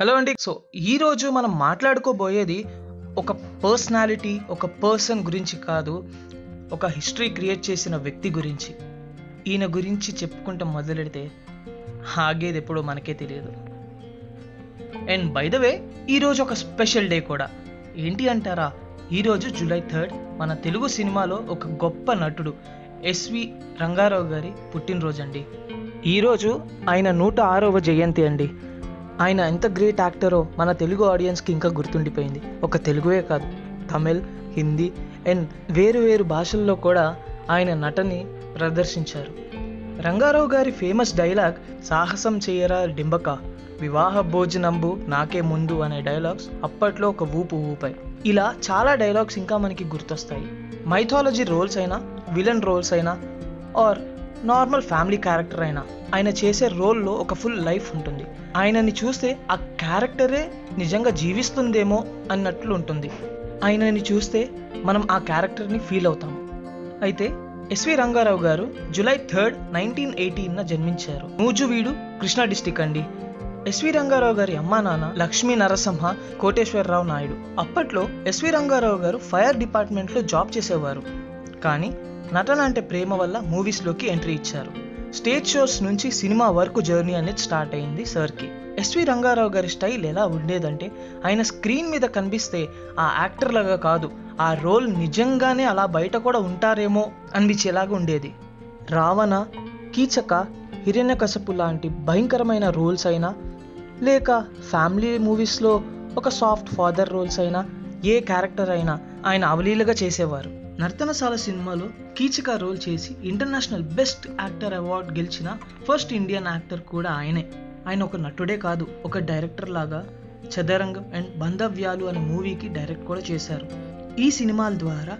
Hello అండి. So ఈరోజు మనం మాట్లాడుకోబోయేది ఒక పర్సనాలిటీ ఒక పర్సన్ గురించి కాదు ఒక హిస్టరీ క్రియేట్ చేసిన వ్యక్తి గురించి. ఈయన గురించి చెప్పుకుంటే మొదలెడితే ఆగేది ఎప్పుడో మనకే తెలియదు. అండ్ బై ద వే ఈరోజు ఒక స్పెషల్ డే కూడా. ఏంటి అంటారా? ఈరోజు జూలై థర్డ్ మన తెలుగు సినిమాలో ఒక గొప్ప నటుడు ఎస్వి రంగారావు గారి పుట్టినరోజు అండి ఈరోజు ఆయన నూట ఆరవ జయంతి అండి. ఆయన ఎంత గ్రేట్ యాక్టరో మన తెలుగు ఆడియన్స్కి ఇంకా గుర్తుండిపోయింది. ఒక తెలుగువే కాదు తమిళ్ హిందీ అండ్ వేరు వేరు భాషల్లో కూడా ఆయన నటని ప్రదర్శించారు. రంగారావు గారి ఫేమస్ డైలాగ్ సాహసం చేయరా డింబక వివాహ భోజనంబు నాకే ముందు అనే డైలాగ్స్ అప్పట్లో ఒక ఊపు ఊపాయి. ఇలా చాలా డైలాగ్స్ ఇంకా మనకి గుర్తొస్తాయి. మైథాలజీ రోల్స్ అయినా విలన్ రోల్స్ అయినా ఆర్ నార్మల్ ఫ్యామిలీ క్యారెక్టర్ అయినా ఆయన చేసే రోల్లో ఒక ఫుల్ లైఫ్ ఉంటుంది. ఆయనని చూస్తే ఆ క్యారెక్టరే నిజంగా జీవిస్తుందేమో అన్నట్లు ఉంటుంది. ఆయనని చూస్తే మనం ఆ క్యారెక్టర్ని ఫీల్ అవుతాం. అయితే ఎస్వి రంగారావు గారు జూలై థర్డ్ నైన్టీన్ ఎయిటీన్న జన్మించారు. నూజువీడు కృష్ణా డిస్టిక్ అండి. ఎస్వి రంగారావు గారి అమ్మా నాన్న లక్ష్మీ నరసింహ కోటేశ్వరరావు నాయుడు. అప్పట్లో ఎస్వి రంగారావు గారు ఫైర్ డిపార్ట్మెంట్లో జాబ్ చేసేవారు. కానీ నటన అంటే ప్రేమ వల్ల మూవీస్లోకి ఎంట్రీ ఇచ్చారు. స్టేజ్ షోస్ నుంచి సినిమా వరకు జర్నీ అనేది స్టార్ట్ అయింది సార్కి. ఎస్వి రంగారావు గారి స్టైల్ ఎలా ఉండేదంటే ఆయన స్క్రీన్ మీద కనిపిస్తే ఆ యాక్టర్లాగా కాదు ఆ రోల్ నిజంగానే అలా బయట కూడా ఉంటారేమో అనిపించేలాగా ఉండేది. రావణ కీచక హిరణ్యకశపు లాంటి భయంకరమైన రోల్స్ అయినా లేక ఫ్యామిలీ మూవీస్లో ఒక సాఫ్ట్ ఫాదర్ రోల్స్ అయినా ఏ క్యారెక్టర్ అయినా ఆయన అవలీలగా చేసేవారు. నర్తనశాల సినిమాలో కీచక రోల్ చేసి ఇంటర్నేషనల్ బెస్ట్ యాక్టర్ అవార్డ్ గెలిచిన ఫస్ట్ ఇండియన్ యాక్టర్ కూడా ఆయనే. ఆయన ఒక నటుడే కాదు ఒక డైరెక్టర్ లాగా చదరంగం అండ్ బంధవ్యాలు అనే మూవీకి డైరెక్ట్ కూడా చేశారు. ఈ సినిమాల ద్వారా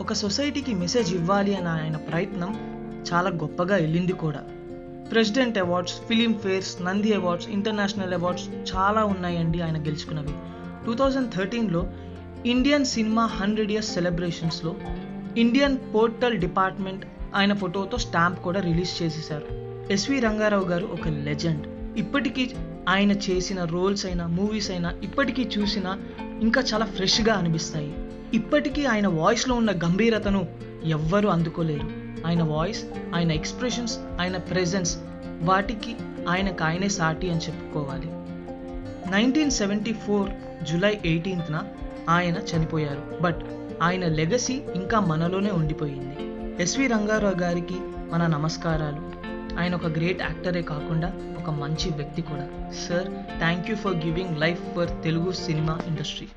ఒక సొసైటీకి మెసేజ్ ఇవ్వాలి అనే ఆయన ప్రయత్నం చాలా గొప్పగా వెళ్ళింది కూడా. President awards Filmfares Nandi awards international awards చాలా ఉన్నాయండి ఆయన గెలుచుకున్నవి. టూ థౌజండ్ థర్టీన్లో ఇండియన్ సినిమా హండ్రెడ్ ఇయర్స్ సెలబ్రేషన్స్లో ఇండియన్ పోర్టల్ డిపార్ట్మెంట్ ఆయన ఫోటోతో స్టాంప్ కూడా రిలీజ్ చేసేశారు. ఎస్వి రంగారావు గారు ఒక లెజెండ్ ఇప్పటికీ ఆయన చేసిన రోల్స్ అయినా మూవీస్ అయినా ఇప్పటికీ చూసినా ఇంకా చాలా ఫ్రెష్గా అనిపిస్తాయి. ఇప్పటికీ ఆయన వాయిస్లో ఉన్న గంభీరతను ఎవ్వరూ అందుకోలేరు. ఆయన వాయిస్ ఆయన ఎక్స్ప్రెషన్స్ ఆయన ప్రెజెన్స్ వాటికి ఆయనకు ఆయనే సాటి అని చెప్పుకోవాలి. నైన్టీన్ సెవెంటీ ఫోర్ జూలై ఎయిటీన్త్న ఆయన చనిపోయారు. బట్ ఆయన లెగసీ ఇంకా మనలోనే ఉండిపోయింది. ఎస్వి రంగారావు గారికి మన నమస్కారాలు. ఆయన ఒక గ్రేట్ యాక్టరే కాకుండా ఒక మంచి వ్యక్తి కూడా. Sir thank you for giving life for Telugu cinema industry.